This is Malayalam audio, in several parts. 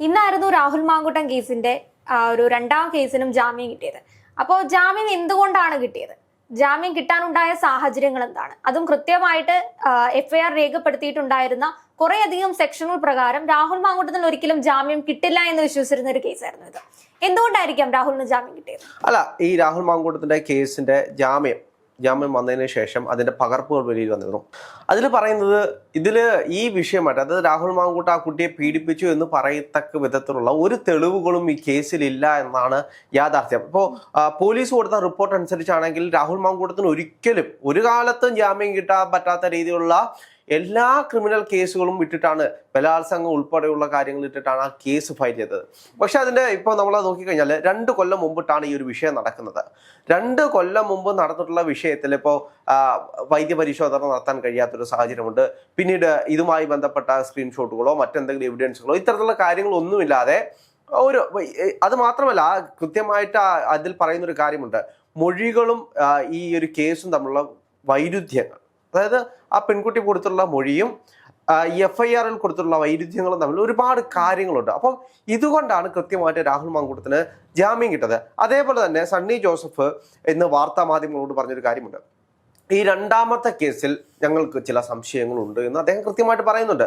ഇന്നായിരുന്നു രാഹുൽ മാങ്കുട്ടം കേസിന്റെ ഒരു രണ്ടാം കേസിനും ജാമ്യം കിട്ടിയത്. അപ്പോൾ ജാമ്യം എന്തുകൊണ്ടാണ് കിട്ടിയത്? ജാമ്യം കിട്ടാനുണ്ടായ സാഹചര്യങ്ങൾ എന്താണ്? അതും കൃത്യമായിട്ട് എഫ്ഐആർ രേഖപ്പെടുത്തിയിട്ടുണ്ടായിരുന്ന കുറേയധികം സെക്ഷനുകൾ പ്രകാരം രാഹുൽ മാങ്കുട്ടത്തിന് ഒരിക്കലും ജാമ്യം കിട്ടില്ല എന്ന് വിശ്വസിച്ചിരുന്ന ഒരു കേസായിരുന്നു ഇത്. എന്തുകൊണ്ടായിരിക്കാം രാഹുലിന് ജാമ്യം കിട്ടിയത്? അല്ല ഈ രാഹുൽ മാങ്കൂട്ടത്തിന്റെ കേസിന്റെ ജാമ്യം ജാമ്യം വന്നതിന് ശേഷം അതിന്റെ പകർപ്പുകൾ വെളിയിൽ വന്നിരുന്നു. അതിൽ പറയുന്നത് ഇതിൽ ഈ വിഷയമായിട്ട് അതായത് രാഹുൽ മാങ്കൂട്ട് ആ കുട്ടിയെ പീഡിപ്പിച്ചു എന്ന് പറയത്തക്ക വിധത്തിലുള്ള ഒരു തെളിവുകളും ഈ കേസിലില്ല എന്നാണ് യാഥാർത്ഥ്യം. ഇപ്പോൾ പോലീസ് കൊടുത്ത റിപ്പോർട്ട് അനുസരിച്ചാണെങ്കിൽ രാഹുൽ മാങ്കൂട്ടത്തിന് ഒരിക്കലും ഒരു കാലത്തും ജാമ്യം കിട്ടാൻ പറ്റാത്ത രീതിയിലുള്ള എല്ലാ ക്രിമിനൽ കേസുകളും ഇട്ടിട്ടാണ് ബലാത്സംഗം ഉൾപ്പെടെയുള്ള കാര്യങ്ങൾ ഇട്ടിട്ടാണ് ആ കേസ് ഫയൽ ചെയ്തത്. പക്ഷെ അതിന്റെ ഇപ്പോൾ നമ്മൾ നോക്കിക്കഴിഞ്ഞാൽ രണ്ട് കൊല്ലം മുമ്പിട്ടാണ് ഈ ഒരു വിഷയം നടക്കുന്നത്. രണ്ട് കൊല്ലം മുമ്പ് നടന്നിട്ടുള്ള വിഷയത്തിൽ ഇപ്പോൾ വൈദ്യപരിശോധന നടത്താൻ കഴിയാത്തൊരു സാഹചര്യമുണ്ട്. പിന്നീട് ഇതുമായി ബന്ധപ്പെട്ട സ്ക്രീൻഷോട്ടുകളോ മറ്റെന്തെങ്കിലും എവിഡൻസുകളോ ഇത്തരത്തിലുള്ള കാര്യങ്ങളൊന്നുമില്ലാതെ ഒരു അത് മാത്രമല്ല കൃത്യമായിട്ട് അതിൽ പറയുന്നൊരു കാര്യമുണ്ട്. മൊഴികളും ഈ ഒരു കേസും തമ്മിലുള്ള വൈരുദ്ധ്യങ്ങൾ. അതായത് ആ പെൺകുട്ടി കൊടുത്തുള്ള മൊഴിയും എഫ് ഐ ആറിൽ കൊടുത്തുള്ള വൈരുദ്ധ്യങ്ങളും തമ്മിൽ ഒരുപാട് കാര്യങ്ങളുണ്ട്. അപ്പം ഇതുകൊണ്ടാണ് കൃത്യമായിട്ട് രാഹുൽ മാങ്കൂട്ടത്തിന് ജാമ്യം കിട്ടത്. അതേപോലെ തന്നെ സണ്ണി ജോസഫ് ഇന്ന് വാർത്താ മാധ്യമങ്ങളോട് പറഞ്ഞൊരു കാര്യമുണ്ട്. ഈ രണ്ടാമത്തെ കേസിൽ ഞങ്ങൾക്ക് ചില സംശയങ്ങളുണ്ട് എന്ന് അദ്ദേഹം കൃത്യമായിട്ട് പറയുന്നുണ്ട്.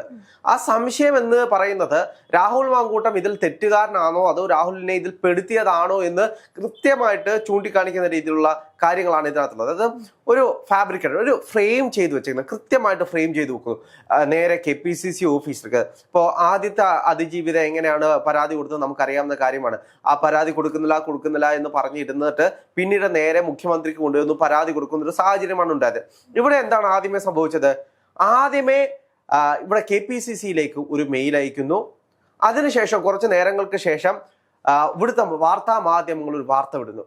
ആ സംശയം എന്ന് പറയുന്നത് രാഹുൽ മാങ്കൂട്ടം ഇതിൽ തെറ്റുകാരനാണോ അതോ രാഹുലിനെ ഇതിൽ പെടുത്തിയതാണോ എന്ന് കൃത്യമായിട്ട് ചൂണ്ടിക്കാണിക്കുന്ന രീതിയിലുള്ള കാര്യങ്ങളാണ് ഇതിനകത്തുള്ളത്. അതായത് ഒരു ഫാബ്രിക്കേറ്റഡ് ഒരു ഫ്രെയിം ചെയ്തു വെച്ചിരിക്കുന്നത് കൃത്യമായിട്ട് ഫ്രെയിം ചെയ്തു വെക്കുന്നു. നേരെ കെ പി സി സി ഓഫീസിലേക്ക് ഇപ്പോൾ ആദ്യത്തെ അതിജീവിത എങ്ങനെയാണ് പരാതി കൊടുത്തത് നമുക്കറിയാവുന്ന കാര്യമാണ്. ആ പരാതി കൊടുക്കുന്നില്ല കൊടുക്കുന്നില്ല എന്ന് പറഞ്ഞിരുന്നിട്ട് പിന്നീട് നേരെ മുഖ്യമന്ത്രിക്ക് കൊണ്ടുവന്നു പരാതി കൊടുക്കുന്ന ഒരു സാഹചര്യമാണ് ഉണ്ടായത്. ഇവിടെ എന്താണ് ആദ്യമേ സംഭവിച്ചത്? ആദ്യമേ ഇവിടെ കെ പി സി സിയിലേക്ക് ഒരു മെയിൽ അയക്കുന്നു. അതിനുശേഷം കുറച്ച് നേരങ്ങൾക്ക് ശേഷം ഇവിടുത്തെ വാർത്താ മാധ്യമങ്ങൾ ഒരു വാർത്ത വിടുന്നു.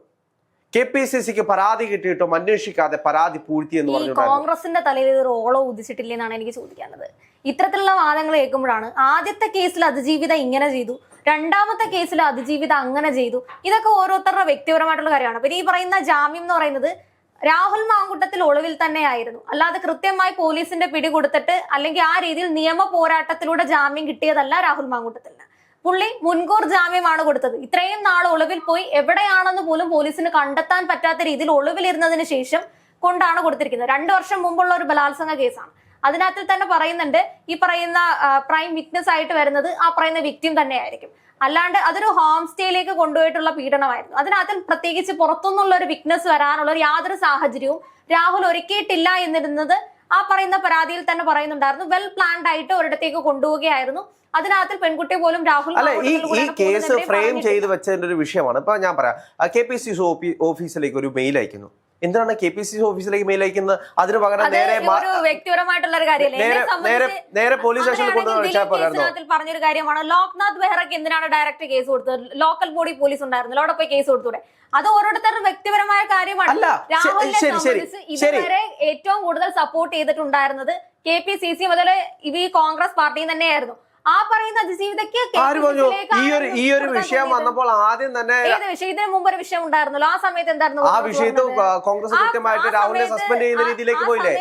കെ പി സി സിക്ക് പരാതി കിട്ടിയിട്ടും അന്വേഷിക്കാതെ പരാതി പൂഴ്ത്തി എന്ന് പറഞ്ഞു കോൺഗ്രസിന്റെ തലയിൽ ഓളോ ഉദിച്ചിട്ടില്ലെന്നാണ് എനിക്ക് ചോദിക്കാനുള്ളത്. ഇത്തരത്തിലുള്ള വാദങ്ങൾ കേൾക്കുമ്പോഴാണ് ആദ്യത്തെ കേസിൽ അതിജീവിത ഇങ്ങനെ ചെയ്തു രണ്ടാമത്തെ കേസിൽ അതിജീവിത അങ്ങനെ ചെയ്തു. ഇതൊക്കെ ഓരോരുത്തരുടെ വ്യക്തിപരമായിട്ടുള്ള കാര്യമാണ്. പിന്നെ ഈ പറയുന്ന ജാമ്യം എന്ന് പറയുന്നത് രാഹുൽ മാങ്കുട്ടത്തിൽ ഒളിവിൽ തന്നെയായിരുന്നു. അല്ലാതെ കൃത്യമായി പോലീസിന്റെ പിടി കൊടുത്തിട്ട് അല്ലെങ്കിൽ ആ രീതിയിൽ നിയമ പോരാട്ടത്തിലൂടെ ജാമ്യം കിട്ടിയതല്ല രാഹുൽ മാങ്കുട്ടത്തിന്. പുള്ളി മുൻകൂർ ജാമ്യമാണ് കൊടുത്തത്. ഇത്രയും നാൾ ഒളിവിൽ പോയി എവിടെയാണെന്ന് പോലും പോലീസിന് കണ്ടെത്താൻ പറ്റാത്ത രീതിയിൽ ഒളിവിലിരുന്നതിന് ശേഷം കൊണ്ടാണ് കൊടുത്തിരിക്കുന്നത്. രണ്ടു വർഷം മുമ്പുള്ള ഒരു ബലാത്സംഗ കേസാണ്. അതിനകത്തിൽ തന്നെ പറയുന്നുണ്ട് ഈ പറയുന്ന പ്രൈം വിറ്റ്നസ് ആയിട്ട് വരുന്നത് ആ പറയുന്ന വിക്ടിം തന്നെയായിരിക്കും. അല്ലാണ്ട് അതൊരു ഹോം സ്റ്റേയിലേക്ക് കൊണ്ടുപോയിട്ടുള്ള പീഡനമായിരുന്നു. അതിനകത്തിൽ പ്രത്യേകിച്ച് പുറത്തുനിന്നുള്ള ഒരു വിക്നസ് വരാനുള്ള ഒരു യാതൊരു സാഹചര്യവും രാഹുൽ ഒരുക്കിയിട്ടില്ല എന്നിരുന്നത് ആ പറയുന്ന പരാതിയിൽ തന്നെ പറയുന്നുണ്ടായിരുന്നു. വെൽ പ്ലാൻഡ് ആയിട്ട് ഒരിടത്തേക്ക് കൊണ്ടുപോവുകയായിരുന്നു. അതിനകത്ത് പെൺകുട്ടി പോലും രാഹുൽ അല്ല ഈ ഈ കേസ് ഫ്രെയിം. ചെയ്ത് വെച്ചതിന്റെ ഒരു വിഷയമാണ്. ഇപ്പൊ ഞാൻ പറയാം കെ പി സി ഓഫീസിലേക്ക് ഒരു മെയിൽ അയക്കുന്നു. എന്തിനാണ് കെ പി സി സി ഓഫീസിലേക്ക് മെയിൽ അയക്കുന്നത്? അതിന് പകരം നേരെ വ്യക്തിപരമായിട്ടുള്ള ഒരു കാര്യമല്ലേ? നേരെ- പോലീസ് സ്റ്റേഷനിൽ കൊണ്ടുവന്ന് പറഞ്ഞൊരു കാര്യമാണ്. ലോക്നാഥ് ബെഹ്റയ്ക്ക് എന്തിനാണ് ഡയറക്റ്റ് കേസ് കൊടുത്തത്? ലോക്കൽ ബോഡി പോലീസ് ഉണ്ടായിരുന്നല്ലോ അവിടെ പോയി കേസ് കൊടുത്തൂടെ? അത് ഓരോരുത്തരുടെ വ്യക്തിപരമായ കാര്യമാണ്. രാഹുലിനെ സംബന്ധിച്ച് ഇതുവരെ ഏറ്റവും കൂടുതൽ സപ്പോർട്ട് ചെയ്തിട്ടുണ്ടായിരുന്നത് കെ പി സി സി മുതൽ ഈ കോൺഗ്രസ് പാർട്ടിയും തന്നെയായിരുന്നു. ആ പറയുന്ന അതിജീവിതയ്ക്ക് ആര് പറഞ്ഞു? ഈ ഒരു ഈ ഒരു വിഷയം വന്നപ്പോൾ ആദ്യം തന്നെ ഏത് വിഷയം? ഇതിന് മുമ്പ് ഒരു വിഷയം ഉണ്ടായിരുന്നല്ലോ. ആ സമയത്ത് എന്തായിരുന്നു ആ വിഷയത്തിൽ കോൺഗ്രസ് കൃത്യമായിട്ട് രാഹുലിനെ സസ്പെൻഡ് ചെയ്യുന്ന രീതിയിലേക്ക് പോയില്ലേ?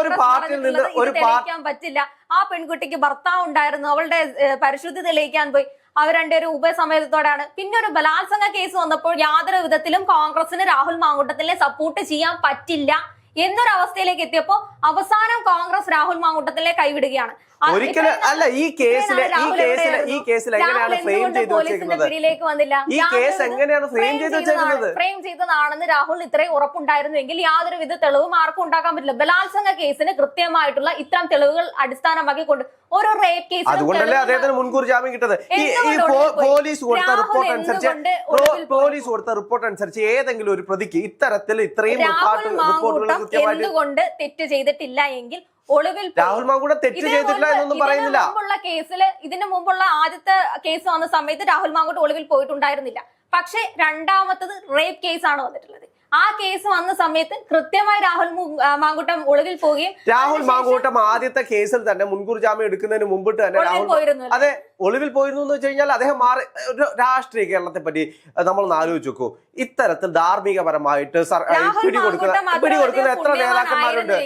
ഒരു പാർട്ടിയിൽ നിന്ന് ഒരു തെളിയിക്കാൻ പറ്റില്ല. ആ പെൺകുട്ടിക്ക് ഭർത്താവ് ഉണ്ടായിരുന്നു. അവളുടെ പരിശുദ്ധി തെളിയിക്കാൻ പോയി. അവർ രണ്ടുപേരും ഉപസമേതത്തോടാണ് പിന്നെ ഒരു ബലാത്സംഗ കേസ് വന്നപ്പോൾ യാതൊരു വിധത്തിലും കോൺഗ്രസിന് രാഹുൽ മാങ്കൂട്ടത്തിനെ സപ്പോർട്ട് ചെയ്യാൻ പറ്റില്ല. എന്നൊരു അവസ്ഥയിലേക്ക് എത്തിയപ്പോ അവസാനം കോൺഗ്രസ് രാഹുൽ മാങ്കൂട്ടത്തിലെ കൈവിടുകയാണ്. ഒരിക്കലും അല്ല ഈ കേസിൽ ഈ കേസിൽ ഈ കേസിൽ എങ്ങനെയാണ് ഫ്രെയിം ചെയ്ത് വന്നില്ല? ഈ കേസ് എങ്ങനെയാണ് ഫ്രെയിം ചെയ്ത് വെച്ചേക്കുന്നത്? ഫ്രെയിം ചെയ്തതാണെന്ന് രാഹുൽ ഇത്രയും ഉറപ്പുണ്ടായിരുന്നുവെങ്കിൽ യാതൊരു വിധ തെളിവും ആർക്കും ഉണ്ടാക്കാൻ പറ്റില്ല. ബലാത്സംഗ കേസിന് കൃത്യമായിട്ടുള്ള ഇത്തരം തെളിവുകൾ അടിസ്ഥാനമാക്കി കൊണ്ട് ഓരോ റേപ്പ് കേസ് അതുകൊണ്ടല്ലേ അദ്ദേഹത്തിന് മുൻകൂർ ജാമ്യം കിട്ടത്? ഈ? പോലീസ് കൊടുത്ത റിപ്പോർട്ട് അനുസരിച്ച്? പോലീസ് കൊടുത്ത റിപ്പോർട്ട് അനുസരിച്ച് ഏതെങ്കിലും ഒരു പ്രതിക്ക് ഇത്തരത്തിൽ ഇത്രയും റിപ്പോർട്ടുകൾ എന്തുകൊണ്ട് തെറ്റ് ചെയ്തിട്ടില്ല എങ്കിൽ ഒളിവിൽ രാഹുൽ മാങ്കൂടെ തെറ്റ് ചെയ്തിട്ടില്ല എന്നൊന്നും പറയുന്നില്ല. മുമ്പുള്ള കേസിൽ ഇതിനു മുമ്പുള്ള ആദ്യത്തെ കേസ് വന്ന സമയത്ത് രാഹുൽ മാങ്കൂട്ട് ഒളിവിൽ പോയിട്ടുണ്ടായിരുന്നില്ല. പക്ഷെ രണ്ടാമത്തത് റേപ്പ് കേസാണ് വന്നിട്ടുള്ളത്. ആ കേസ് വന്ന സമയത്ത് കൃത്യമായി രാഹുൽ മാങ്കൂട്ടം ഒളിവിൽ പോവുകയും രാഹുൽ മാങ്കൂട്ടം ആദ്യത്തെ കേസിൽ തന്നെ മുൻകൂർ ജാമ്യം എടുക്കുന്നതിന് മുമ്പിട്ട് തന്നെ രാഹുൽ അതെ ഒളിവിൽ പോയിരുന്നു എന്ന് വെച്ച് കഴിഞ്ഞാൽ അദ്ദേഹം മാറി ഒരു രാഷ്ട്രീയ കേരളത്തെ പറ്റി നമ്മൾ ആലോചിച്ച് നോക്കൂ. ഇത്തരത്തിൽ ധാർമ്മികപരമായിട്ട് പിടികൊടുക്കുന്ന പിടി കൊടുക്കുന്ന മാങ്കൂട്ടം പിടി അത്ര എത്ര നേതാക്കന്മാരുണ്ട്?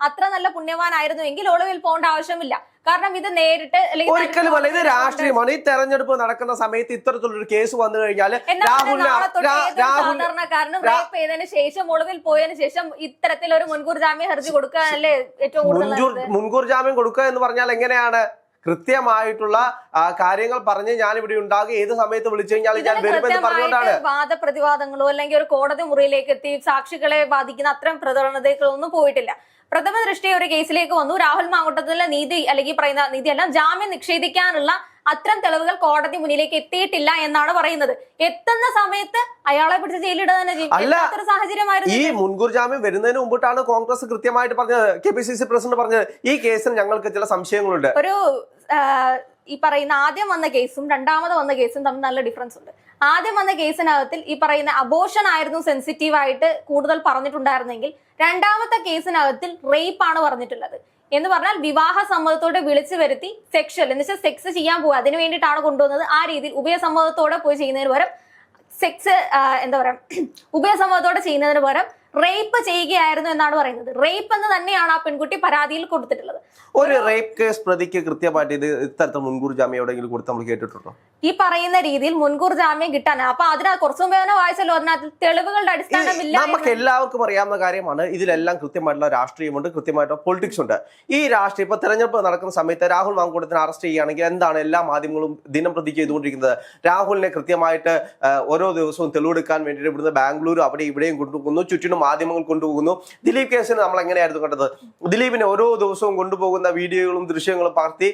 അത്ര നല്ല പുണ്യവാനായിരുന്നു എങ്കിൽ ഒളിവിൽ പോകേണ്ട ആവശ്യമില്ല. കാരണം ഇത് നേരിട്ട് ഒരിക്കലും അല്ല ഇത് രാഷ്ട്രീയമാണ്. ഈ തെരഞ്ഞെടുപ്പ് നടക്കുന്ന സമയത്ത് ഇത്തരത്തിലൊരു കേസ് വന്നു കഴിഞ്ഞാൽ സാധാരണക്കാരനും രാ- റേപ്പ് ചെയ്തതിന് ശേഷം ഒളിവിൽ പോയതിനു ശേഷം ഇത്തരത്തിൽ ഒരു മുൻകൂർ ജാമ്യം ഹർജി കൊടുക്കുക അല്ലേ ഏറ്റവും കൂടുതൽ? മുൻകൂർ ജാമ്യം കൊടുക്കുക എന്ന് പറഞ്ഞാൽ എങ്ങനെയാണ് കൃത്യമായിട്ടുള്ള കാര്യങ്ങൾ പറഞ്ഞ് ഞാൻ ഇവിടെ ഉണ്ടാകും ഏത് സമയത്ത് വിളിച്ചു കഴിഞ്ഞാൽ ഞാൻ വരുമെന്ന് പറഞ്ഞുകൊണ്ടാണ്. വാദപ്രതിവാദങ്ങളോ അല്ലെങ്കിൽ ഒരു കോടതി മുറിയിലേക്ക് എത്തി സാക്ഷികളെ ബാധിക്കുന്ന അത്തരം പ്രകടനതകളൊന്നും പോയിട്ടില്ല. പ്രഥമ ദൃഷ്ടി ഒരു കേസിലേക്ക് വന്നു. രാഹുൽ മാങ്കുട്ടത്തിലെ നീതി അല്ലെങ്കിൽ പറയുന്ന നീതി അല്ല ജാമ്യം നിഷേധിക്കാനുള്ള അത്തരം തെളിവുകൾ കോടതി മുന്നിലേക്ക് എത്തിയിട്ടില്ല എന്നാണ് പറയുന്നത്. എത്തുന്ന സമയത്ത് അയാളെ പിടിച്ച് ജയിലിടുക തന്നെ ചെയ്യും. സാഹചര്യമായിരുന്നു ഈ മുൻകൂർ ജാമ്യം വരുന്നതിന് മുമ്പിട്ടാണ് കോൺഗ്രസ് കൃത്യമായിട്ട് പറഞ്ഞത്. K P C C president പറഞ്ഞത് ഈ കേസിൽ ഞങ്ങൾക്ക് ചില സംശയങ്ങളുണ്ട്. ഒരു ഈ പറയുന്ന ആദ്യം വന്ന കേസും രണ്ടാമത് വന്ന കേസും തമ്മിൽ നല്ല ഡിഫറൻസ് ഉണ്ട്. ആദ്യം വന്ന കേസിനകത്തിൽ ഈ പറയുന്ന അബോഷൻ ആയിരുന്നു സെൻസിറ്റീവ് ആയിട്ട് കൂടുതൽ പറഞ്ഞിട്ടുണ്ടായിരുന്നെങ്കിൽ രണ്ടാമത്തെ കേസിനകത്തിൽ റേപ്പ് ആണ് പറഞ്ഞിട്ടുള്ളത്. എന്ന് പറഞ്ഞാൽ വിവാഹ സമ്മതത്തോടെ വിളിച്ചു വരുത്തി സെക്ഷൽ എന്ന് വെച്ചാൽ സെക്സ് ചെയ്യാൻ പോകുക അതിന് വേണ്ടിയിട്ടാണ് കൊണ്ടുവന്നത്. ആ രീതിയിൽ ഉഭയസമ്മതത്തോടെ പോയി ചെയ്യുന്നതിന് പകരം സെക്സ് എന്താ പറയാ ഉഭയസമ്മതത്തോടെ ചെയ്യുന്നതിന് പകരം റേപ്പ് ചെയ്യുകയായിരുന്നു എന്നാണ് പറയുന്നത്. റേപ്പ് എന്ന് തന്നെയാണ് ആ പെൺകുട്ടി പരാതിയിൽ കൊടുത്തിട്ടുള്ളത്. ഒരു റേപ്പ് കേസ് പ്രതിക്ക് കൃത്യമായിട്ട് ഇത് ഇത്തരത്തിൽ മുൻകൂർ ജാമ്യം എവിടെയെങ്കിലും കൊടുത്ത് നമ്മൾ കേട്ടിട്ടുണ്ടോ? ഈ പറയുന്ന രീതിയിൽ മുൻകൂർ ജാമ്യം കിട്ടാൻ അപ്പൊ അതിനകത്ത് കുറച്ചു മുമ്പ് തന്നെ വായിച്ചല്ലോ അതിനകത്ത് തെളിവുകളുടെ അടിസ്ഥാനമില്ല നമുക്ക് എല്ലാവർക്കും അറിയാവുന്ന കാര്യമാണ് ഇതിലെല്ലാം കൃത്യമായിട്ടുള്ള രാഷ്ട്രീയമുണ്ട് കൃത്യമായിട്ടുള്ള പൊളിറ്റിക്സ് ഉണ്ട്. ഈ രാഷ്ട്രീയം ഇപ്പൊ തെരഞ്ഞെടുപ്പ് നടക്കുന്ന സമയത്ത് രാഹുൽ മാങ്കൂട്ടത്തിന് അറസ്റ്റ് ചെയ്യുകയാണെങ്കിൽ എന്താണ് എല്ലാ മാധ്യമങ്ങളും ദിനം പ്രതി ചെയ്തുകൊണ്ടിരിക്കുന്നത്? രാഹുലിനെ കൃത്യമായിട്ട് ഓരോ ദിവസവും തെളിവെടുക്കാൻ വേണ്ടിയിട്ട് ഇവിടുന്ന് ബാംഗ്ലൂർ അവിടെ ഇവിടെയും കൊണ്ടുപോകുന്നു ചുറ്റിനും മാധ്യമങ്ങൾ കൊണ്ടുപോകുന്നു. ദിലീപ് കേസിന് നമ്മൾ എങ്ങനെയായിരുന്നു കണ്ടത്? ദിലീപിനെ ഓരോ ദിവസവും കൊണ്ടുപോകുന്ന വീഡിയോകളും ദൃശ്യങ്ങളും പകർത്തി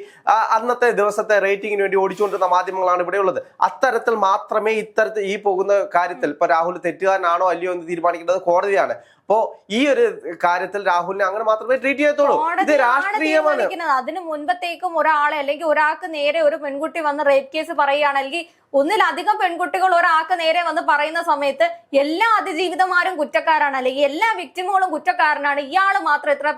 അന്നത്തെ ദിവസത്തെ റേറ്റിംഗിന് വേണ്ടി ഓടിച്ചുകൊണ്ടിരുന്ന മാധ്യമങ്ങളാണ് ഇവിടെയുള്ളത് അത്തരത്തിൽ മാത്രമേ ഇത്തരത്തിൽ ഈ പോകുന്ന കാര്യത്തിൽ ഇപ്പൊ രാഹുൽ തെറ്റുകാരനാണോ അല്ലയോ എന്ന് തീരുമാനിക്കേണ്ടത് കോടതിയാണ്. അപ്പോ ഈ ഒരു കാര്യത്തിൽ രാഹുലിനെ അങ്ങനെ മാത്രമേ ട്രീറ്റ് ചെയ്യത്തുള്ളൂ. ഇത് രാഷ്ട്രീയമാണ്. അതിന് മുൻപത്തേക്കും ഒരാളെ അല്ലെങ്കിൽ ഒരാൾക്ക് നേരെ ഒരു പെൺകുട്ടി വന്ന് റേപ്പ് കേസ് പറയുകയാണെങ്കിൽ ഒന്നിലധികം പെൺകുട്ടികൾ ഒരാൾക്ക് നേരെ വന്ന് പറയുന്ന സമയത്ത് എല്ലാ അതിജീവിതമാരും കുറ്റക്കാരാണ്. അല്ലെങ്കിൽ എല്ലാ വ്യക്തിമുകളും കുറ്റക്കാരനാണ്. ഇയാൾ മാത്രം ഇത്ര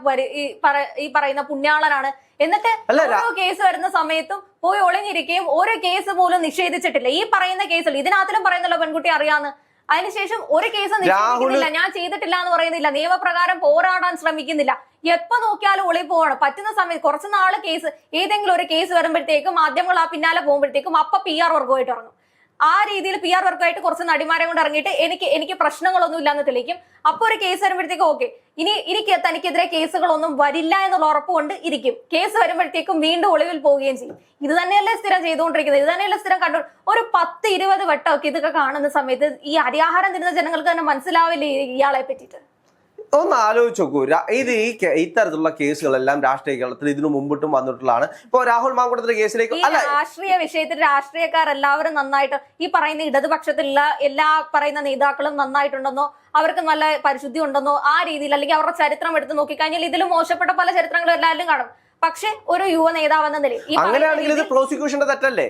ഈ പറയുന്ന പുണ്യാളനാണ്. എന്നിട്ട് ഓരോ കേസ് വരുന്ന സമയത്തും പോയി ഒളിഞ്ഞിരിക്കുകയും ഓരോ കേസ് പോലും നിഷേധിച്ചിട്ടില്ല. ഈ പറയുന്ന കേസിൽ ഇതിനകത്തിലും പറയുന്നല്ലോ പെൺകുട്ടി അറിയാന്ന്. അതിനുശേഷം ഒരു കേസ് നിഷേധിക്കുന്നില്ല. ഞാൻ ചെയ്തിട്ടില്ല എന്ന് പറയുന്നില്ല. നിയമപ്രകാരം പോരാടാൻ ശ്രമിക്കുന്നില്ല. എപ്പോ നോക്കിയാലും ഒളി പോവാണ് പറ്റുന്ന സമയത്ത് കുറച്ച് നാൾ കേസ് ഏതെങ്കിലും ഒരു കേസ് വരുമ്പോഴത്തേക്കും മാധ്യമങ്ങൾ ആ പിന്നാലെ പോകുമ്പോഴത്തേക്കും അപ്പൊ പി ആർ വർഗമായിട്ട് ഇറങ്ങും. ആ രീതിയിൽ പി ആർ വർക്കായിട്ട് കുറച്ച് നടിമാരെ കൊണ്ട് ഇറങ്ങിയിട്ട് എനിക്ക് എനിക്ക് പ്രശ്നങ്ങളൊന്നും ഇല്ലാന്ന് തെളിയിക്കും. അപ്പൊ ഒരു കേസ് വരുമ്പോഴത്തേക്കും ഓക്കെ ഇനി എനിക്ക് തനിക്കെതിരെ കേസുകളൊന്നും വരില്ല എന്നുള്ള ഉറപ്പുകൊണ്ട് ഇരിക്കും. കേസ് വരുമ്പോഴത്തേക്കും വീണ്ടും ഒളിവിൽ പോവുകയും ചെയ്യും. ഇത് തന്നെയല്ലേ സ്ഥിരം ചെയ്തുകൊണ്ടിരിക്കുന്നത്? ഇത് തന്നെയല്ലേ സ്ഥിരം കണ്ടു ഒരു പത്ത് ഇരുപത് വട്ടമൊക്കെ ഇതൊക്കെ കാണുന്ന സമയത്ത് ഈ അരിയാഹാരം തരുന്ന ജനങ്ങൾക്ക് തന്നെ മനസ്സിലാവില്ലേ ഇയാളെ പറ്റിയിട്ട്? ഒന്ന് ആലോചിച്ച് നോക്കൂ. ഇത് ഈ ഇത്തരത്തിലുള്ള കേസുകളെല്ലാം രാഷ്ട്രീയ കേരളത്തിൽ ഇതിനു മുമ്പിട്ടും വന്നിട്ടുള്ളതാണ്. ഇപ്പൊ രാഹുൽ മാങ്കുടത്തിന്റെ കേസിലേക്ക് രാഷ്ട്രീയ വിഷയത്തിൽ രാഷ്ട്രീയക്കാർ എല്ലാവരും നന്നായിട്ട് ഈ പറയുന്ന ഇടതുപക്ഷത്തിലുള്ള എല്ലാ പറയുന്ന നേതാക്കളും നന്നായിട്ടുണ്ടെന്നോ അവർക്ക് നല്ല പരിശുദ്ധി ഉണ്ടെന്നോ ആ രീതിയിൽ അല്ലെങ്കിൽ അവരുടെ ചരിത്രം എടുത്ത് നോക്കിക്കഴിഞ്ഞാൽ ഇതിലും മോശപ്പെട്ട പല ചരിത്രങ്ങളും എല്ലാവരും കാണും. പക്ഷെ ഒരു യുവ നേതാവ് എന്ന നിലയിൽ അങ്ങനെയാണെങ്കിൽ ഇത് പ്രോസിക്യൂഷന്റെ തെറ്റല്ലേ?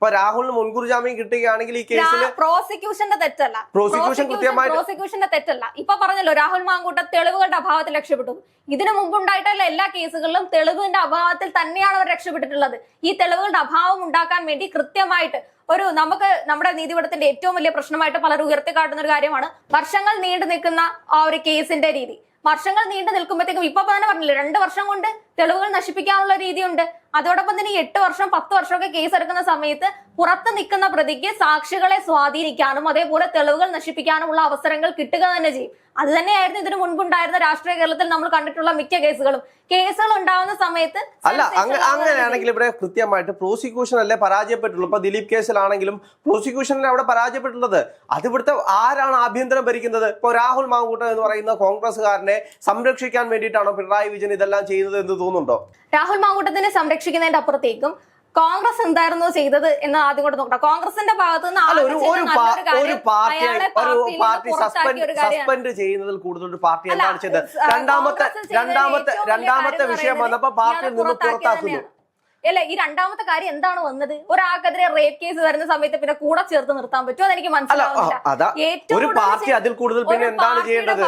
ഇപ്പൊ രാഹുലിന് മുൻകൂർ ജാമ്യം കിട്ടുകയാണെങ്കിൽ ഈ കേസിൽ പ്രോസിക്യൂഷന്റെ തെറ്റല്ല. പ്രോസിക്യൂഷൻ പ്രോസിക്യൂഷന്റെ തെറ്റല്ല. ഇപ്പൊ പറഞ്ഞല്ലോ രാഹുൽ മാങ്കൂട്ട തെളിവുകളുടെ അഭാവത്തിൽ രക്ഷപ്പെട്ടു. ഇതിനു മുമ്പുണ്ടായിട്ടുള്ള എല്ലാ കേസുകളിലും തെളിവിന്റെ അഭാവത്തിൽ തന്നെയാണ് അവർ രക്ഷപ്പെട്ടിട്ടുള്ളത്. ഈ തെളിവുകളുടെ അഭാവം ഉണ്ടാക്കാൻ വേണ്ടി കൃത്യമായിട്ട് ഒരു നമുക്ക് നമ്മുടെ നീതിപീഠത്തിന്റെ ഏറ്റവും വലിയ പ്രശ്നമായിട്ട് പലരും ഉയർത്തിക്കാട്ടുന്ന ഒരു കാര്യമാണ് വർഷങ്ങൾ നീണ്ടു നിൽക്കുന്ന ആ ഒരു കേസിന്റെ രീതി. വർഷങ്ങൾ നീണ്ടു നിൽക്കുമ്പോഴത്തേക്കും ഇപ്പൊ തന്നെ പറഞ്ഞില്ലേ രണ്ട് വർഷം കൊണ്ട് തെളിവുകൾ നശിപ്പിക്കാനുള്ള രീതിയുണ്ട്. അതോടൊപ്പം തന്നെ എട്ട് വർഷം പത്ത് വർഷമൊക്കെ കേസ് എടുക്കുന്ന സമയത്ത് പുറത്ത് നിൽക്കുന്ന പ്രതിക്ക് സാക്ഷികളെ സ്വാധീനിക്കാനും അതേപോലെ തെളിവുകൾ നശിപ്പിക്കാനുമുള്ള അവസരങ്ങൾ കിട്ടുക തന്നെ ചെയ്യും. അത് തന്നെയായിരുന്നു ഇതിനു മുൻപുണ്ടായിരുന്ന രാഷ്ട്രീയ കേരളത്തിൽ നമ്മൾ കണ്ടിട്ടുള്ള മിക്ക കേസുകളും. കേസുകൾ ഉണ്ടാവുന്ന സമയത്ത് അല്ല അങ്ങനെയാണെങ്കിൽ ഇവിടെ കൃത്യമായിട്ട് പ്രോസിക്യൂഷൻ അല്ലേ പരാജയപ്പെട്ടുള്ളൂ. ഇപ്പൊ ദിലീപ് കേസിലാണെങ്കിലും പ്രോസിക്യൂഷനിൽ അവിടെ പരാജയപ്പെട്ടിട്ടുള്ളത് അത് ഇവിടുത്തെ ആരാണ് ആഭ്യന്തരം ഭരിക്കുന്നത്? ഇപ്പൊ രാഹുൽ മാങ്കൂട്ടം എന്ന് പറയുന്ന കോൺഗ്രസ്സുകാരനെ സംരക്ഷിക്കാൻ വേണ്ടിയിട്ടാണോ പിണറായി വിജയൻ ഇതെല്ലാം ചെയ്യുന്നത് എന്ന് തോന്നുന്നുണ്ടോ? രാഹുൽ മാങ്കൂട്ടത്തിനെ സംരക്ഷിക്കുന്നതിന്റെ അപ്പുറത്തേക്കും കോൺഗ്രസ് എന്തായിരുന്നു ചെയ്തത് എന്ന് ആദ്യം കൂടെ നോക്കണം കോൺഗ്രസിന്റെ ഭാഗത്ത് സസ്പെൻഡ് ചെയ്യുന്നതിൽ കൂടുതൽ ഒരു പാർട്ടി എന്താണ് ചെയ്തത്? രണ്ടാമത്തെ രണ്ടാമത്തെ രണ്ടാമത്തെ വിഷയം വന്നപ്പോ പാർട്ടിയിൽ നിന്ന് പുറത്താക്കുന്നു. അല്ല ഈ രണ്ടാമത്തെ കാര്യം എന്താണ് വന്നത്? ഒരാൾക്കെതിരെ റേപ്പ് കേസ് വരുന്ന സമയത്ത് പിന്നെ കൂടെ ചേർത്ത് നിർത്താൻ പറ്റുമോ അതെനിക്ക് മനസ്സിലാവുന്നില്ല.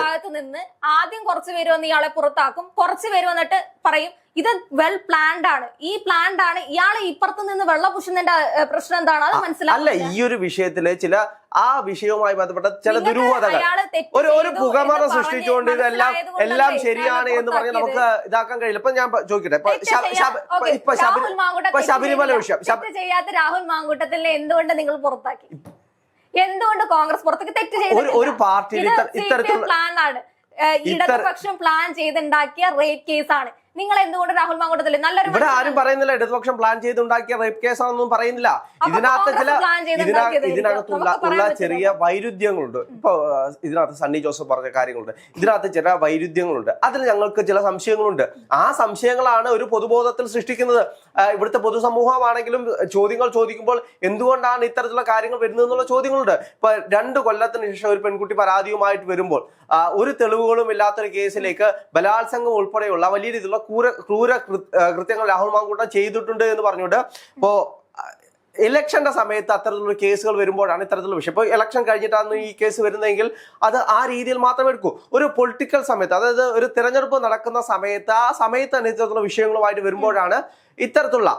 ഭാഗത്ത് നിന്ന് ആദ്യം കുറച്ച് പേര് വന്ന് ഇയാളെ പുറത്താക്കും. കുറച്ച് പേര് വന്നിട്ട് പറയും ഇത് വെൽ പ്ലാൻഡ് ആണ്. ഈ പ്ലാൻഡ് ആണ്. ഇയാൾ ഇപ്പുറത്ത് നിന്ന് വെള്ളം പുഷുന്നതിന്റെ പ്രശ്നം എന്താണ്? അത് അല്ല മനസ്സിലാവില്ല ഈ ഒരു വിഷയത്തിൽ ചില ആ വിഷയവുമായി ബന്ധപ്പെട്ട ചില ദുരൂഹതകൾ. ഒരു ഒരു പുകമറ സൃഷ്ടിച്ചുകൊണ്ട് ഇതെല്ലാം എല്ലാം ശരിയാണ് എന്ന് പറഞ്ഞ് നമുക്ക്. ഇതാക്കാൻ കഴിയില്ല. ഇപ്പൊ ഞാൻ ചോദിക്കട്ടെ. ഇപ്പൊ ശബരിമല വിഷയം. ചെയ്യാത്ത രാഹുൽ മാങ്കൂട്ടത്തിലെ എന്തുകൊണ്ട് നിങ്ങൾ പുറത്താക്കി? എന്തുകൊണ്ട് കോൺഗ്രസ് പുറത്തേക്ക് തെറ്റ് ചെയ്തു ഒരു പാർട്ടി ഇത്തരത്തിൽ ഇത്തരത്തിലുള്ള പ്ലാൻ ആണ്. ഇടതുപക്ഷം പ്ലാൻ ചെയ്തുണ്ടാക്കിയ റേപ്പ് കേസാണ് നിങ്ങൾ എന്തുകൊണ്ട് രാഹുൽ മാങ്കോട്ടത്തിൽ നല്ലൊരു ഇവിടെ ആരും പറയുന്നില്ല ഇടതുപക്ഷം പ്ലാൻ ചെയ്തുണ്ടാക്കിയ റേപ്പ് കേസാണെന്നും പറയുന്നില്ല. ഇതിനകത്ത് ചില. ഇതിനകത്തുള്ള. ചെറിയ വൈരുദ്ധ്യങ്ങളുണ്ട്. ഇപ്പൊ ഇതിനകത്ത് സണ്ണി ജോസഫ് പറഞ്ഞ കാര്യങ്ങളുണ്ട്. ഇതിനകത്ത് ചില വൈരുദ്ധ്യങ്ങളുണ്ട്. അതിൽ ഞങ്ങൾക്ക് ചില സംശയങ്ങളുണ്ട്. ആ സംശയങ്ങളാണ് ഒരു പൊതുബോധത്തിൽ സൃഷ്ടിക്കുന്നത്. ഇവിടുത്തെ പൊതുസമൂഹമാണെങ്കിലും ചോദ്യങ്ങൾ ചോദിക്കുമ്പോൾ എന്തുകൊണ്ടാണ് ഇത്തരത്തിലുള്ള കാര്യങ്ങൾ വരുന്നത് എന്നുള്ള ചോദ്യങ്ങളുണ്ട്. ഇപ്പൊ രണ്ട് കൊല്ലത്തിന് ശേഷം ഒരു പെൺകുട്ടി പരാതിയുമായിട്ട് വരുമ്പോൾ ഒരു തെളിവുകളും ഇല്ലാത്തൊരു കേസിലേക്ക് ബലാത്സംഗം ഉൾപ്പെടെയുള്ള വലിയ രീതിയിലുള്ള ക്രൂര ക്രൂര കൃത്യങ്ങൾ രാഹുൽ മാങ്കൂട്ടം ചെയ്തിട്ടുണ്ട് എന്ന് പറഞ്ഞുകൊണ്ട് ഇപ്പോ ഇലക്ഷന്റെ സമയത്ത് അത്തരത്തിലുള്ള കേസുകൾ വരുമ്പോഴാണ് ഇത്തരത്തിലുള്ള വിഷയം. ഇപ്പോൾ ഇലക്ഷൻ കഴിഞ്ഞിട്ടാണ് ഈ കേസ് വരുന്നതെങ്കിൽ അത് ആ രീതിയിൽ മാത്രം എടുക്കൂ. ഒരു പൊളിറ്റിക്കൽ സമയത്ത് അതായത് ഒരു തിരഞ്ഞെടുപ്പ് നടക്കുന്ന സമയത്ത് ആ സമയത്ത് അനുസരിച്ചുള്ള വിഷയങ്ങളുമായിട്ട് വരുമ്പോഴാണ് ഇത്തരത്തിലുള്ള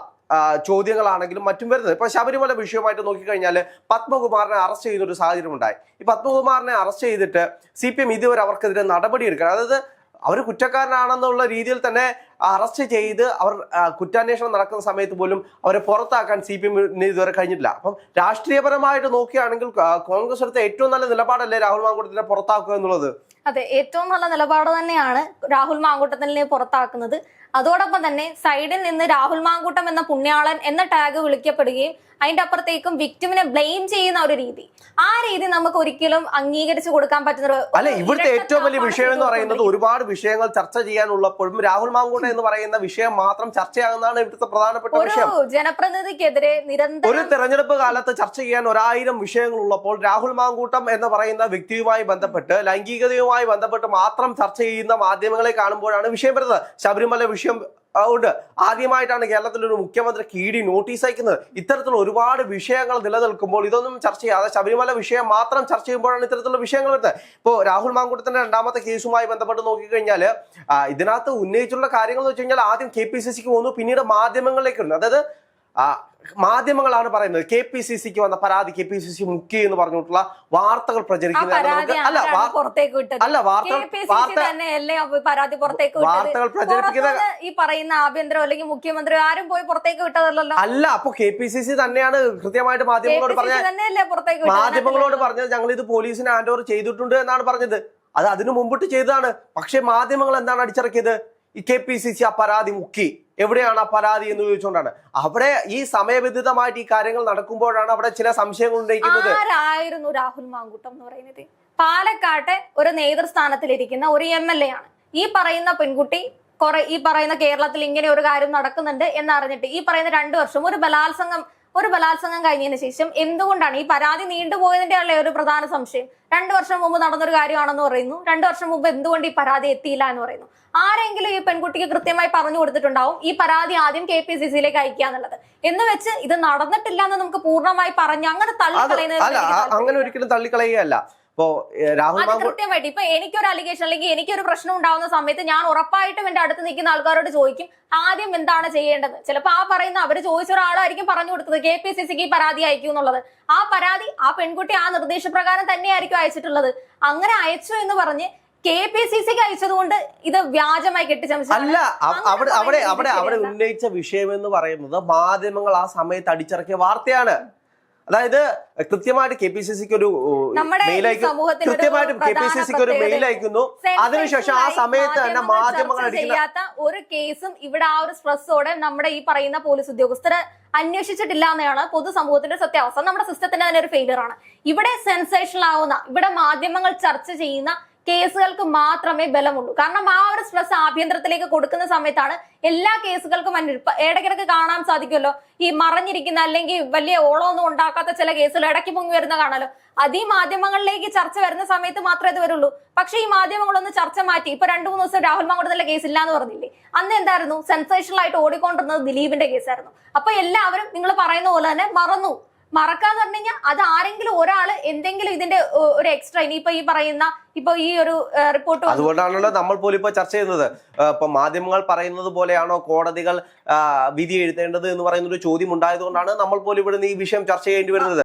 ചോദ്യങ്ങളാണെങ്കിലും മറ്റും വരുന്നത്. ഇപ്പൊ ശബരിമല വിഷയമായിട്ട് നോക്കിക്കഴിഞ്ഞാൽ പത്മകുമാറിനെ അറസ്റ്റ് ചെയ്യുന്ന ഒരു സാഹചര്യം ഉണ്ടായി ഈ പത്മകുമാറിനെ അറസ്റ്റ് ചെയ്തിട്ട് സി പി എം ഇതുവരെ അവർക്കെതിരെ നടപടി എടുക്കണം അതായത് അവർ കുറ്റക്കാരനാണെന്നുള്ള രീതിയിൽ തന്നെ അറസ്റ്റ് ചെയ്ത് അവർ കുറ്റാന്വേഷണം നടക്കുന്ന സമയത്ത് പോലും അവരെ പുറത്താക്കാൻ സി പി എമ്മിന് ഇതുവരെ കഴിഞ്ഞിട്ടില്ല. അപ്പം രാഷ്ട്രീയപരമായിട്ട് നോക്കുകയാണെങ്കിൽ കോൺഗ്രസ് എടുത്ത ഏറ്റവും നല്ല നിലപാടല്ലേ രാഹുൽ മാങ്കൂട്ടത്തിനെ പുറത്താക്കുക എന്നുള്ളത്? അതെ ഏറ്റവും നല്ല നിലപാട് തന്നെയാണ് രാഹുൽ മാങ്കൂട്ടത്തിനെ പുറത്താക്കുന്നത്. അതോടൊപ്പം തന്നെ സൈഡിൽ നിന്ന് രാഹുൽ മാങ്കൂട്ടം എന്ന പുണ്യാളൻ എന്ന ടാഗ് വിളിക്കപ്പെടുകയും അതിന്റെ അപ്പുറത്തേക്കും വിക്ടിമിനെ ബ്ലെയിം ചെയ്യുന്ന ഒരു രീതി. ആ രീതി നമുക്ക് ഒരിക്കലും അംഗീകരിച്ചു കൊടുക്കാൻ പറ്റുന്ന അല്ല ഇവിടുത്തെ ഏറ്റവും വലിയ വിഷയം എന്ന് പറയുന്നത് ഒരുപാട് വിഷയങ്ങൾ ചർച്ച ചെയ്യാനുള്ളപ്പോഴും രാഹുൽ മാങ്കൂട്ടം എന്ന് പറയുന്ന വിഷയം മാത്രം ചർച്ചയാകുന്നതാണ് ഇവിടുത്തെ പ്രധാനപ്പെട്ട വിഷയം. ജനപ്രതിനിധിക്കെതിരെ നിരന്തരം ഒരു തെരഞ്ഞെടുപ്പ് കാലത്ത് ചർച്ച ചെയ്യാൻ ഒരായിരം വിഷയങ്ങൾ ഉള്ളപ്പോൾ രാഹുൽ മാങ്കൂട്ടം എന്ന് പറയുന്ന വ്യക്തിയുമായി ബന്ധപ്പെട്ട് ലൈംഗികതയുമായി ബന്ധപ്പെട്ട് മാത്രം ചർച്ച ചെയ്യുന്ന മാധ്യമങ്ങളെ കാണുമ്പോഴാണ് വിഷയം വരുന്നത്. ശബരിമല വിഷയം ആ, ഉണ്ട് ആദ്യമായിട്ടാണ് കേരളത്തിൽ ഒരു മുഖ്യമന്ത്രി കീടി നോട്ടീസ് അയക്കുന്നത്. ഇത്തരത്തിലുള്ള ഒരുപാട് വിഷയങ്ങൾ നിലനിൽക്കുമ്പോൾ ഇതൊന്നും ചർച്ച ചെയ്യാതെ ശബരിമല വിഷയം മാത്രം ചർച്ച ചെയ്യുമ്പോഴാണ് ഇത്തരത്തിലുള്ള വിഷയങ്ങൾ വരുന്നത്. ഇപ്പോൾ രാഹുൽ മാങ്കുട്ടത്തിന്റെ രണ്ടാമത്തെ കേസുമായി ബന്ധപ്പെട്ട് നോക്കിക്കഴിഞ്ഞാൽ ഇതിനകത്ത് ഉന്നയിച്ചുള്ള കാര്യങ്ങൾ എന്ന് വെച്ച് കഴിഞ്ഞാൽ ആദ്യം കെ പി സി സിക്ക് പോകുന്നു പിന്നീട് മാധ്യമങ്ങളിലേക്ക് വരുന്നു. അതായത് മാധ്യമങ്ങളാണ് പറയുന്നത്. കെ പി സി സിക്ക് വന്ന പരാതി കെ പി സി സി മുക്കി എന്ന് പറഞ്ഞിട്ടുള്ള വാർത്തകൾ പ്രചരിക്കുന്നത് അല്ല അല്ല വാർത്തകൾ ഈ പ്രചരിപ്പിക്കുന്ന ഈ പറയുന്ന ആഭ്യന്തരം അല്ലെങ്കിൽ മുഖ്യമന്ത്രി ആരും പോയി പുറത്തേക്ക് വിട്ടതല്ലോ അല്ല അപ്പൊ കെ പി സി സി തന്നെയാണ് കൃത്യമായിട്ട് മാധ്യമങ്ങളോട് പറഞ്ഞത്. മാധ്യമങ്ങളോട് പറഞ്ഞത് ഞങ്ങൾ ഇത് പോലീസിന് ഹാൻഡ് ഓവർ ചെയ്തിട്ടുണ്ട് എന്നാണ് പറഞ്ഞത്. അത് അതിനു മുമ്പിട്ട് ചെയ്തതാണ്. പക്ഷെ മാധ്യമങ്ങൾ എന്താണ് അടിച്ചിറക്കിയത്? ഈ കെ പി സി സി ആ പരാതി മുക്കി. എവിടെയാണ് ആ പരാതി എന്ന് ചോദിച്ചുകൊണ്ടാണ്. അവിടെ ഈ സമയബന്ധിതമായിട്ട് ഈ കാര്യങ്ങൾ നടക്കുമ്പോഴാണ് അവിടെ ചില സംശയങ്ങൾ ഉന്നയിക്കുന്നത്. ആരായിരുന്നു രാഹുൽ മാങ്കൂട്ടം എന്ന് പറയുന്നത്? പാലക്കാട്ടെ ഒരു നേതൃസ്ഥാനത്തിലിരിക്കുന്ന ഒരു എം എൽ എ ആണ്. ഈ പറയുന്ന പെൺകുട്ടി കുറെ ഈ പറയുന്ന കേരളത്തിൽ ഇങ്ങനെ ഒരു കാര്യം നടക്കുന്നുണ്ട് എന്നറിഞ്ഞിട്ട് ഈ പറയുന്ന രണ്ടു വർഷം ഒരു ബലാത്സംഗം ഒരു ബലാത്സംഗം കഴിഞ്ഞതിന് ശേഷം എന്തുകൊണ്ടാണ് ഈ പരാതി നീണ്ടുപോയതിന്റെ ഉള്ള ഒരു പ്രധാന സംശയം? രണ്ടു വർഷം മുമ്പ് നടന്നൊരു കാര്യമാണെന്ന് പറയുന്നു. രണ്ടു വർഷം മുമ്പ് എന്തുകൊണ്ട് ഈ പരാതി എത്തിയില്ല എന്ന് പറയുന്നു. ആരെങ്കിലും ഈ പെൺകുട്ടിക്ക് കൃത്യമായി പറഞ്ഞു കൊടുത്തിട്ടുണ്ടാവും. ഈ പരാതി ആദ്യം കെ പി സി സിയിലേക്ക് അയക്കുക എന്നുള്ളത്. എന്ന് വെച്ച് ഇത് നടന്നിട്ടില്ല എന്ന് നമുക്ക് പൂർണമായി പറഞ്ഞ് അങ്ങനെ തള്ളിക്കളയുന്നത് അങ്ങനെ ഒരിക്കലും തള്ളിക്കളയുകയല്ല. ഇപ്പോ രാഹുൽ കൃത്യമായിട്ട്. ഇപ്പൊ എനിക്കൊരു അലിഗേഷൻ അല്ലെങ്കിൽ എനിക്കൊരു പ്രശ്നം ഉണ്ടാവുന്ന സമയത്ത് ഞാൻ ഉറപ്പായിട്ടും എന്റെ അടുത്ത് നിൽക്കുന്ന ആൾക്കാരോട് ചോദിക്കും ആദ്യം എന്താണ് ചെയ്യേണ്ടത്? ചിലപ്പോ ആ പറയുന്ന അവർ ചോദിച്ച ഒരാളായിരിക്കും പറഞ്ഞു കൊടുത്തത്. കെ പി സി സിക്ക് ഈ പരാതി അയക്കും എന്നുള്ളത്. ആ പരാതി ആ പെൺകുട്ടി ആ നിർദ്ദേശപ്രകാരം തന്നെയായിരിക്കും അയച്ചിട്ടുള്ളത്. അങ്ങനെ അയച്ചു എന്ന് പറഞ്ഞ് കെ പി സി സിക്ക് അയച്ചത് കൊണ്ട് ഇത് വ്യാജമായി കെട്ടിച്ചു അല്ല അവിടെ അവിടെ അവിടെ അവിടെ ഉന്നയിച്ച വിഷയം എന്ന് പറയുന്നത് മാധ്യമങ്ങൾ ആ സമയത്ത് അടിച്ചിറക്കിയ വാർത്തയാണ്. അതായത് കൃത്യമായിട്ട് കെ പി സി സിക്ക് ഒരു മെയിൽ അയക്കുന്നു കൃത്യമായിട്ടും കെ പി സി സിക്ക് ഒരു മെയിൽ അയക്കുന്നു അതിനുശേഷം ആ സമയത്ത് തന്നെ മാധ്യമങ്ങൾ ചെയ്യാത്ത ഒരു കേസും ഇവിടെ ആ ഒരു സ്ട്രെസ്സോടെ നമ്മുടെ ഈ പറയുന്ന പോലീസ് ഉദ്യോഗസ്ഥരെ അന്വേഷിച്ചിട്ടില്ല എന്നാണ് പൊതുസമൂഹത്തിന്റെ സത്യാവസ്ഥ. നമ്മുടെ സിസ്റ്റത്തിന്റെ തന്നെ ഒരു ഫെയിലിയർ ആണ്. ഇവിടെ സെൻസേഷണൽ ആവുന്ന ഇവിടെ മാധ്യമങ്ങൾ ചർച്ച ചെയ്യുന്ന കേസുകൾക്ക് മാത്രമേ ബലമുള്ളൂ. കാരണം ആ ഒരു സ്ട്രെസ് ആഭ്യന്തരത്തിലേക്ക് കൊടുക്കുന്ന സമയത്താണ് എല്ലാ കേസുകൾക്കും ഇടയ്ക്കിടയ്ക്ക് കാണാൻ സാധിക്കുമല്ലോ. ഈ മറഞ്ഞിരിക്കുന്ന അല്ലെങ്കിൽ വലിയ ഓളമൊന്നും ഉണ്ടാക്കാത്ത ചില കേസുകൾ ഇടയ്ക്ക് പൊങ്ങി വരുന്ന കാണാലോ അത് ഈ മാധ്യമങ്ങളിലേക്ക് ചർച്ച വരുന്ന സമയത്ത് മാത്രമേ ഇത് വരുള്ളൂ. പക്ഷെ ഈ മാധ്യമങ്ങളൊന്ന് ചർച്ച മാറ്റി ഇപ്പൊ രണ്ടു മൂന്ന് ദിവസം രാഹുൽ മാങ്കുടത്തിലെ കേസ് ഇല്ലാന്ന് പറഞ്ഞില്ലേ? അന്ന് എന്തായിരുന്നു? സെൻസേഷണൽ ആയിട്ട് ഓടിക്കൊണ്ടിരുന്നത് ദിലീപിന്റെ കേസായിരുന്നു അപ്പൊ എല്ലാവരും നിങ്ങൾ പറയുന്ന പോലെ തന്നെ മറന്നു. മറക്കാന്ന് പറഞ്ഞു കഴിഞ്ഞാൽ അത് ആരെങ്കിലും ഒരാൾ എന്തെങ്കിലും ഇതിന്റെ ഒരു എക്സ്ട്രാ ഇനിയിപ്പോ ഈ പറയുന്ന ഇപ്പൊ ഈ ഒരു റിപ്പോർട്ട് അതുകൊണ്ടാണല്ലോ നമ്മൾ പോലും ഇപ്പൊ ചർച്ച ചെയ്യുന്നത്. ഇപ്പൊ മാധ്യമങ്ങൾ പറയുന്നത് പോലെയാണോ കോടതികൾ വിധി എഴുതേണ്ടത് എന്ന് പറയുന്ന ഒരു ചോദ്യം ഉണ്ടായതുകൊണ്ടാണ് നമ്മൾ പോലും ഇവിടെ ഈ വിഷയം ചർച്ച ചെയ്യേണ്ടി വരുന്നത്.